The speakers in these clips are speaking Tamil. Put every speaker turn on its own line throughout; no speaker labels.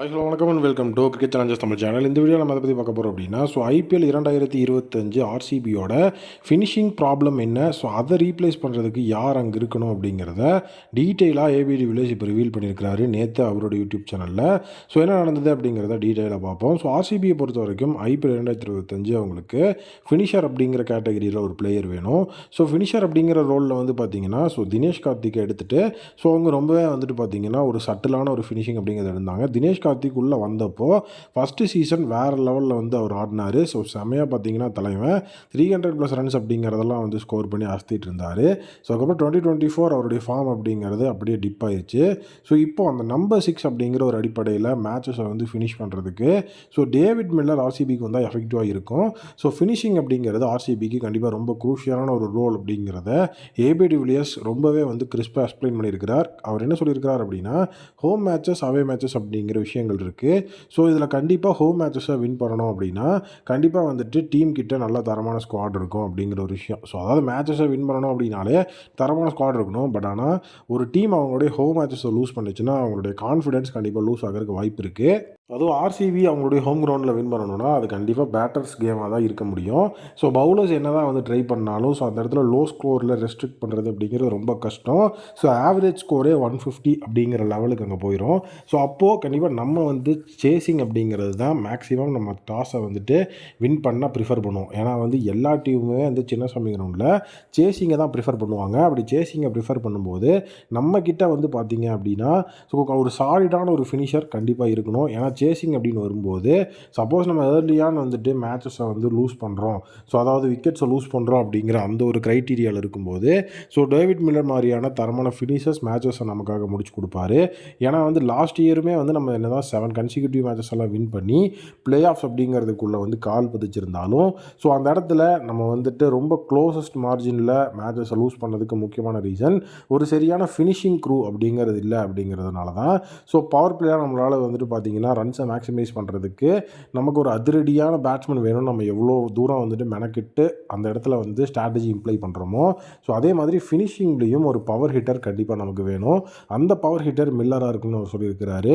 ஹலோ வணக்கம் and welcome to cricket challenges Tamil channel இந்த வீடியோ நம்ம அதை பற்றி பார்க்க போகிறோம் அப்படின்னா ஸோ ஐபிஎல் இரண்டாயிரத்தி இருபத்தஞ்சு ஆர்சிபியோட ஃபினிஷிங் ப்ராப்ளம் என்ன? ஸோ அதை ரீப்ளேஸ் பண்ணுறதுக்கு யார் அங்கே இருக்கணும் அப்படிங்கிறத டீட்டெயிலாக ஏபிடி வில்லேஜ் இப்போ ரிவீல் பண்ணியிருக்கிறாரு நேற்று அவரோட யூடியூப் சேனலில் ஸோ என்ன நடந்தது அப்படிங்கிறத டீட்டெயிலாக பார்ப்போம். ஸோ ஆர்சிபியை பொறுத்த வரைக்கும் ஐபிஎல் இரண்டாயிரத்தி இருபத்தஞ்சு அவங்களுக்கு ஃபினிஷர் அப்படிங்கிற கேட்டகரியில் ஒரு பிளேயர் வேணும். ஸோ ஃபினிஷர் அப்படிங்கிற ரோலில் வந்து பார்த்தீங்கன்னா ஸோ தினேஷ் கார்த்திகை எடுத்துகிட்டு ஸோ அவங்க ரொம்பவே வந்துட்டு பார்த்தீங்கன்னா ஒரு சட்டிலான ஒரு ஃபினிஷிங் அப்படிங்கிறத இருந்தாங்க தினேஷ் கார்த்திக் உள்ளே வந்தப்போ ஃபஸ்ட்டு சீசன் வேறு லெவலில் வந்து அவர் ஆடினார். ஸோ செமையாக பார்த்தீங்கன்னா தலைவன். த்ரீ ஹண்ட்ரட் ப்ளஸ் ரன்ஸ் அப்படிங்கிறதெல்லாம் வந்து ஸ்கோர் பண்ணி அசத்திட்டு இருந்தார். ஸோ அதுக்கப்புறம் டுவெண்ட்டி டுவெண்ட்டி ஃபோர் அவருடைய ஃபார்ம் அப்படிங்கிறது அப்படியே டிப் ஆயிடுச்சு. ஸோ இப்போ அந்த நம்பர் சிக்ஸ் அப்படிங்கிற ஒரு அடிப்படையில் மேட்சஸை வந்து ஃபினிஷ் பண்ணுறதுக்கு ஸோ டேவிட் மில்லர் ஆர்சிபிக்கு வந்தால் எஃபெக்டிவாக இருக்கும். ஸோ ஃபினிஷிங் அப்படிங்கிறது ஆர்சிபிக்கு கண்டிப்பாக ரொம்ப குரூஷியலான ஒரு ரோல் அப்படிங்கிறத ஏபிடி வில்லியர்ஸ் ரொம்பவே வந்து கிறிஸ்பாக எக்ஸ்பிளைன் பண்ணியிருக்கிறார். அவர் என்ன சொல்லியிருக்கிறார் அப்படின்னா ஹோம் மேட்சஸ் அவே மேட்சஸ் அப்படிங்கிற விஷயம் விஷயங்கள் இருக்குது ஸோ இதில் கண்டிப்பாக ஹோம் மேட்சஸை வின் பண்ணணும் அப்படின்னா கண்டிப்பாக வந்துட்டு டீம் கிட்ட நல்ல தரமான ஸ்குவாட் இருக்கும் அப்படிங்கிற ஒரு விஷயம். ஸோ அதாவது மேட்சஸை வின் பண்ணணும் அப்படின்னாலே தரமான ஸ்குவாட் இருக்கணும். பட் ஆனால் ஒரு டீம் அவங்களுடைய ஹோம் மேட்சஸை லூஸ் பண்ணுச்சுன்னா அவங்களுடைய கான்ஃபிடன்ஸ் கண்டிப்பாக லூஸ் ஆகிறதுக்கு வாய்ப்பு இருக்குது அதுவும் ஆர்சிபி அவங்களுடைய ஹோம் கிரவுண்டில் வின் பண்ணணும்னா அது கண்டிப்பாக பேட்டர்ஸ் கேமாக தான் இருக்க முடியும். ஸோ பவுலர்ஸ் என்ன தான் வந்து ட்ரை பண்ணாலும் ஸோ அந்த இடத்துல லோ ஸ்கோரில் ரெஸ்ட்ரிக்ட் பண்ணுறது அப்படிங்கிறது ரொம்ப கஷ்டம். ஸோ ஆவரேஜ் ஸ்கோரே ஒன் ஃபிஃப்டி அப்படிங்கிற லெவலுக்கு அங்கே போயிடும் ஸோ அப்போது கண்டிப்பாக நம்ம வந்து சேசிங் அப்படிங்கிறது தான் மேக்ஸிமம் நம்ம டாஸை வந்துட்டு வின் பண்ண ப்ரிஃபர் பண்ணுவோம். ஏன்னா வந்து எல்லா டீமுமே வந்து சின்ன சின்னசாமி கிரவுண்டில் சேசிங்கை தான் ப்ரிஃபர் பண்ணுவாங்க. அப்படி சேசிங்கை ப்ரிஃபர் பண்ணும்போது நம்ம வந்து பார்த்தீங்க அப்படின்னா ஸோ ஒரு சாலிடான ஒரு ஃபினிஷர் கண்டிப்பாக இருக்கணும். ஏன்னா சேசிங் அப்படின்னு வரும்போது சப்போஸ் நம்ம ஏர்லியான் வந்துட்டு மேட்சஸை வந்து லூஸ் பண்ணுறோம் ஸோ அதாவது விக்கெட்ஸை லூஸ் பண்ணுறோம் அப்படிங்கிற அந்த ஒரு க்ரைட்டீரியாவில் இருக்கும்போது ஸோ டேவிட் மில்லர் மாதிரியான தரமான ஃபினிஷர்ஸ் மேட்சஸை நமக்காக முடிச்சு கொடுப்பாரு. ஏன்னா வந்து லாஸ்ட் இயருமே வந்து நம்ம என்ன தான் செவன் கன்சிக்யூட்டிவ் மேட்சஸ் எல்லாம் வின் பண்ணி பிளே ஆஃப்ஸ் அப்படிங்கிறதுக்குள்ளே வந்து கால் பதிச்சிருந்தாலும் ஸோ அந்த இடத்துல நம்ம வந்துட்டு ரொம்ப க்ளோசஸ்ட் மார்ஜினில் மேட்சஸை லூஸ் பண்ணதுக்கு முக்கியமான ரீசன் ஒரு சரியான ஃபினிஷிங் க்ரூ அப்படிங்கிறது இல்லை அப்படிங்கிறதுனால தான் ஸோ பவர் பிளேயாக நம்மளால் வந்துட்டு பார்த்தீங்கன்னா ரன்ஸை மேக்ஸிமைஸ் பண்ணுறதுக்கு நமக்கு ஒரு அதிரடியான பேட்ஸ்மேன் வேணும் நம்ம எவ்வளோ தூரம் வந்துட்டு மெனக்கிட்டு அந்த இடத்துல வந்து ஸ்ட்ராட்டஜி இம்ப்ளை பண்ணுறோமோ ஸோ அதே மாதிரி ஃபினிஷிங்லேயும் ஒரு பவர் ஹிட்டர் கண்டிப்பாக நமக்கு வேணும். அந்த பவர் ஹிட்டர் மில்லராக இருக்குன்னு அவர் சொல்லியிருக்கிறாரு.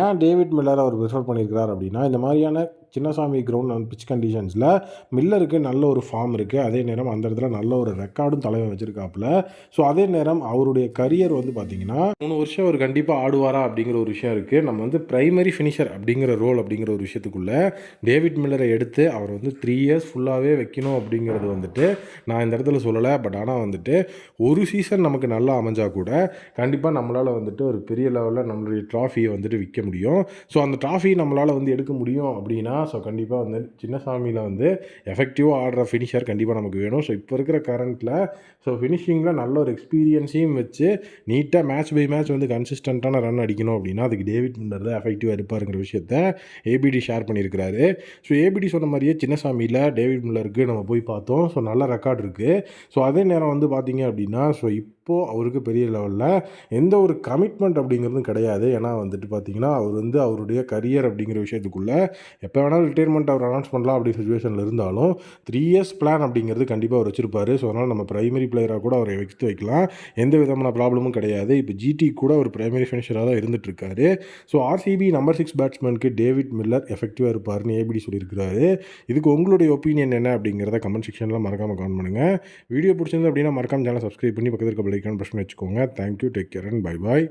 ஏன் டேவிட் மில்லர் அவர் ப்ரிஃபர் பண்ணியிருக்கிறார் அப்படின்னா இந்த மாதிரியான சின்னசாமி கிரவுண்ட் அண்ட் பிச் கண்டிஷன்ஸில் மில்லருக்கு நல்ல ஒரு ஃபார்ம் இருக்குது அதே நேரம் அந்த இடத்துல நல்ல ஒரு ரெக்கார்டும் தலைவன் வச்சுருக்காப்புல. ஸோ அதே நேரம் அவருடைய கரியர் வந்து பார்த்திங்கன்னா மூணு வருஷம் அவர் கண்டிப்பாக ஆடுவாரா அப்படிங்கிற ஒரு விஷயம் இருக்குது நம்ம வந்து ப்ரைமரி ஃபினிஷர் அப்படிங்கிற ரோல் அப்படிங்கிற ஒரு விஷயத்துக்குள்ளே டேவிட் மில்லரை எடுத்து அவர் வந்து த்ரீ இயர்ஸ் ஃபுல்லாகவே வைக்கணும் அப்படிங்கிறது வந்துட்டு நான் இந்த இடத்துல சொல்லலை. பட் ஆனால் வந்துட்டு ஒரு சீசன் நமக்கு நல்லா அமைஞ்சால் கூட கண்டிப்பாக நம்மளால் வந்துட்டு ஒரு பெரிய லெவலில் நம்மளுடைய ட்ராஃபியை வந்துட்டு விற்க முடியும். ஸோ அந்த ட்ராஃபி நம்மளால் வந்து எடுக்க முடியும் அப்படின்னா ஸோ கண்டிப்பாக வந்து சின்னசாமியில் வந்து எஃபெக்டிவாக ஆடுற ஃபினிஷர் கண்டிப்பாக நமக்கு வேணும். ஸோ இப்போ இருக்கிற கரண்ட்டில் ஸோ ஃபினிஷிங்கில் நல்ல ஒரு எக்ஸ்பீரியன்ஸையும் வச்சு நீட்டாக மேட்ச் பை மேட்ச் வந்து கன்சிஸ்டண்ட்டான ரன் அடிக்கணும் அப்படின்னா அதுக்கு டேவிட் மில்லர் தான் எஃபெக்டிவாக இருப்பாருங்கிற விஷயத்த ஏபிடி ஷேர் பண்ணியிருக்கிறாரு. ஸோ ஏபிடி சொன்ன மாதிரியே சின்னசாமியில் டேவிட் மில்லருக்கு நம்ம போய் பார்த்தோம். ஸோ நல்ல ரெக்கார்ட் இருக்குது ஸோ அதே நேரம் வந்து பார்த்தீங்க அப்படின்னா ஸோ இப்போது அவருக்கு பெரிய லெவலில் எந்த ஒரு கமிட்மெண்ட் அப்படிங்கிறதும் கிடையாது. ஏன்னா வந்துட்டு பார்த்தீங்கன்னா அவர் வந்து அவருடைய கரியர் அப்படிங்கிற விஷயத்துக்குள்ளே எப்போ வேணால் ரிட்டைர்மெண்ட் அவர் அனௌன்ஸ் பண்ணலாம் அப்படி சுச்சுவேஷனில் இருந்தாலும் த்ரீ இயர்ஸ் பிளான் அப்படிங்கிறது கண்டிப்பாக அவர் வச்சிருப்பாரு. ஸோ அதனால் நம்ம பிரைமரி பிளேயராக கூட அவரை வைத்து வைக்கலாம். எந்த விதமான ப்ராப்ளமும் கிடையாது. இப்போ ஜிடி கூட ஒரு பிரைமரி ஃபினிஷராக தான் இருந்துட்டுருக்காரு. ஸோ ஆர்சிபி நம்பர் சிக்ஸ் பேட்ஸ்மேனுக்கு டேவிட் மில்லர் எஃபெக்டிவாக இருப்பார்னு ஏபிடி சொல்லியிருக்கிறாரு. இதுக்கு உங்களுடைய ஒப்பீனியன் என்ன அப்படிங்கிறத கமெண்ட் செக்ஷனில் மறக்காமல் கமெண்ட் பண்ணுங்கள் வீடியோ பிடிச்சிருந்து அப்படின்னா மறக்காம சேனல் சப்ஸ்கிரைப் பண்ணி பக்கத்தில் இருக்க பிள்ளைக்கான பிரச்சனை வச்சுக்கோங்க. Thank you take care and bye bye